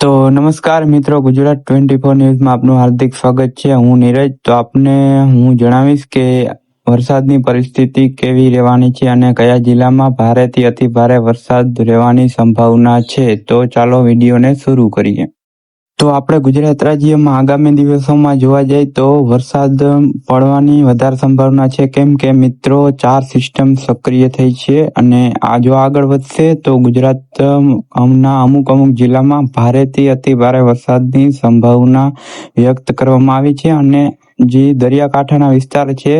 તો નમસ્કાર મિત્રો, ગુજરાત ટ્વેન્ટી ફોર ન્યૂઝમાં આપનું હાર્દિક સ્વાગત છે. હું નીરજ, તો આપને હું જણાવીશ કે વરસાદની પરિસ્થિતિ કેવી રહેવાની છે અને કયા જિલ્લામાં ભારેથી અતિ ભારે વરસાદ રહેવાની સંભાવના છે. તો ચાલો વિડીયોને શરૂ કરીએ. તો આપણે ગુજરાત રાજ્યમાં આગામી દિવસોમાં જોવા જઈએ તો વરસાદ પડવાની વધારે સંભાવના છે. કેમ કે મિત્રો, ચાર સિસ્ટમ સક્રિય થઈ છે અને આ જો આગળ વધશે તો ગુજરાત હમણાં અમુક અમુક જિલ્લામાં ભારેથી અતિ ભારે વરસાદની સંભાવના વ્યક્ત કરવામાં આવી છે અને જે દરિયાકાંઠાના વિસ્તાર છે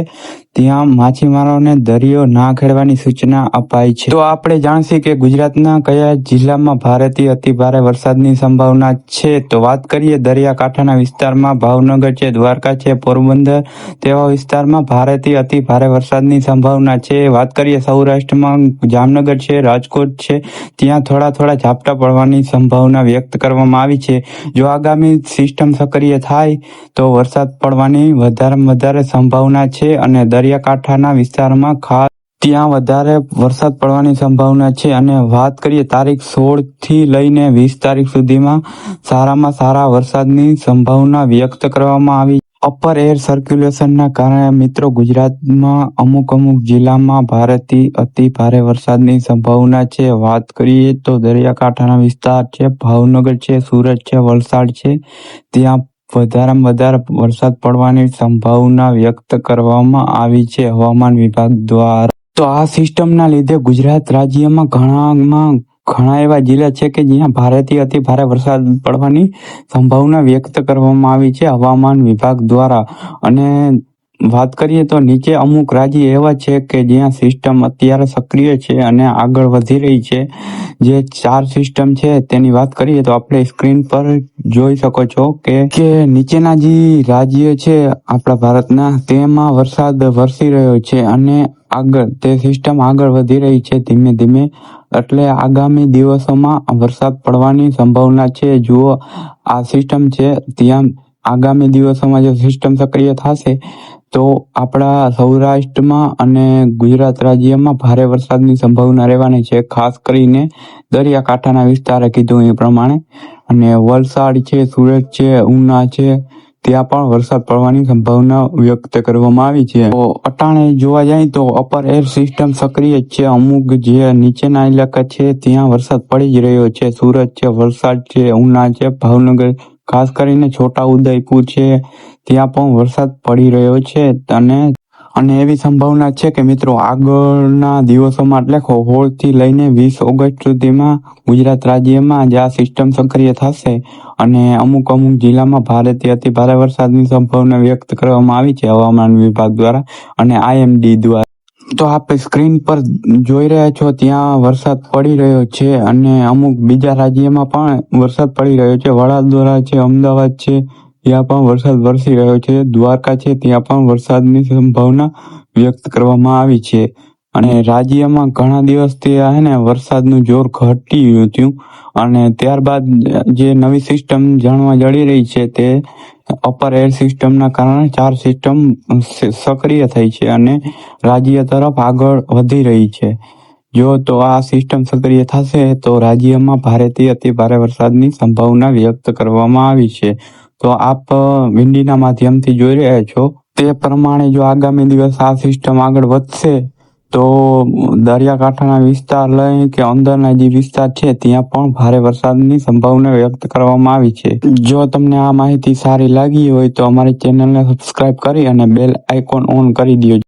ત્યાં માછીમારોને દરિયો ના ખેડવાની સૂચના અપાઈ છે. તો આપણે જાણશી કે ગુજરાતના કયા જિલ્લામાં ભારેથી અતિ ભારે વરસાદની સંભાવના છે? તો વાત કરીએ દરિયાકાંઠાના વિસ્તારમાં. ભાવનગર છે, દ્વારકા છે, પોરબંદર તેવા વિસ્તારમાં ભારેથી અતિ ભારે વરસાદની સંભાવના છે. વાત કરીએ સૌરાષ્ટ્રમાં, જામનગર છે, રાજકોટ છે, ત્યાં થોડા થોડા ઝાપટા પડવાની સંભાવના વ્યક્ત કરવામાં આવી છે. જો આગામી સિસ્ટમ સક્રિય થાય, તો વરસાદ પડવાની વધારે વધારે સંભાવના છે અને દરિયાકાંઠાના વિસ્તારમાં ખાસ ત્યાં વધારે વરસાદ પડવાની સંભાવના છે અને વાત કરીએ તારીખ સોળથી લઈને વીસ તારીખ સુધીમાં સારામાં સારા વરસાદની સંભાવના વ્યક્ત કરવામાં આવી. અપર એર સર્ક્યુલેશનના કારણે મિત્રો ગુજરાતમાં અમુક અમુક જિલ્લામાં ભારેથી અતિ ભારે વરસાદની સંભાવના છે. વાત કરીએ તો દરિયાકાંઠાના વિસ્તાર છે, ભાવનગર છે, સુરત છે, વલસાડ છે. ત્યાં વધારેમાં વધારે વરસાદ પડવાની સંભાવના વ્યક્ત કરવામાં આવી છે હવામાન વિભાગ દ્વારા. તો આ સિસ્ટમના લીધે ગુજરાત રાજ્યમાં ઘણામાં ઘણા એવા જિલ્લા છે કે જ્યાં ભારેથી અતિ ભારે વરસાદ પડવાની સંભાવના વ્યક્ત કરવામાં આવી છે હવામાન વિભાગ દ્વારા. અને વાત કરીએ તો નીચે અમુક રાજ્ય એવા છે કે જ્યાં સિસ્ટમ અત્યારે સક્રિય છે અને આગળ વધી રહી છે. જે ચાર સિસ્ટમ છે તેની વાત કરીએ તો આપણે સ્ક્રીન પર જોઈ શકો છો કે નીચેના જે રાજ્ય છે આપણા ભારતના, તેમાં વરસાદ વરસી રહ્યો છે અને આગળ તે સિસ્ટમ આગળ વધી રહી છે ધીમે ધીમે. એટલે આગામી દિવસોમાં વરસાદ પડવાની સંભાવના છે. જુઓ, આ સિસ્ટમ છે ત્યાં આગામી દિવસોમાં જો સિસ્ટમ સક્રિય થશે તો આપણા સૌરાષ્ટ્રમાં અને ગુજરાત રાજ્યમાં ભારે વરસાદની સંભાવના રહેવાની છે. ખાસ કરીને દરિયાકાંઠાના વિસ્તારે કીધું એ પ્રમાણે. અને વલસાડ છે, સુરત છે, ઉના છે, ત્યાં પણ વરસાદ પડવાની સંભાવના વ્યક્ત કરવામાં આવી છે. તો અટાણે જોવા જાય તો અપર એર સિસ્ટમ સક્રિય છે. અમુક જે નીચેના ઇલાકા છે, ત્યાં વરસાદ પડી જ રહ્યો છે. સુરત છે, વલસાડ છે, ઉના છે, ભાવનગર ખાસ કરીને છોટા ઉદયપુર છે, ત્યાં પણ વરસાદ પડી રહ્યો છે અને અને એવી સંભાવના છે કે મિત્રો આગળના દિવસોમાં એટલે સોળથી લઈને વીસ ઓગસ્ટ સુધીમાં ગુજરાત રાજ્યમાં જે આ સિસ્ટમ સક્રિય થશે અને અમુક અમુક જિલ્લામાં ભારેથી અતિ ભારે વરસાદની સંભાવના વ્યક્ત કરવામાં આવી છે હવામાન વિભાગ દ્વારા અને આઈએમડી દ્વારા. તો આપ સ્ક્રીન પર જોઈ રહ્યા છો, ત્યાં વરસાદ પડી રહ્યો છે અને અમુક બીજા રાજ્યમાં પણ વરસાદ પડી રહ્યો છે. વડોદરા છે, અમદાવાદ છે, ત્યાં પણ વરસાદ વરસી રહ્યો છે. દ્વારકા છે, ત્યાં પણ વરસાદની સંભાવના વ્યક્ત કરવામાં આવી છે. અને રાજ્યમાં ઘણા દિવસથી હે ને વરસાદનું જોર ઘટી ગયું હતું અને ત્યારબાદ જે નવી સિસ્ટમ જાણવા જડી રહી છે તે અપર એર સિસ્ટમના કારણે ચાર સિસ્ટમ સક્રિય થઈ છે અને રાજ્ય તરફ આગળ વધી રહી છે. જો તો આ સિસ્ટમ સક્રિય થશે તો રાજ્યમાં ભારેથી અતિ ભારે વરસાદની સંભાવના વ્યક્ત કરવામાં આવી છે. તો આપ વિંડીના માધ્યમથી જોઈ રહ્યા છો. તે પ્રમાણે જો આગામી દિવસ આ સિસ્ટમ આગળ વધશે તો દરિયાકાંઠાના વિસ્તાર લઈ કે અંદરના જે વિસ્તાર છે, ત્યાં પણ ભારે વરસાદની સંભાવના વ્યક્ત કરવામાં આવી છે. જો તમને આ માહિતી સારી લાગી હોય તો અમારી ચેનલને સબસ્ક્રાઇબ કરી અને બેલ આઇકોન ઓન કરી દો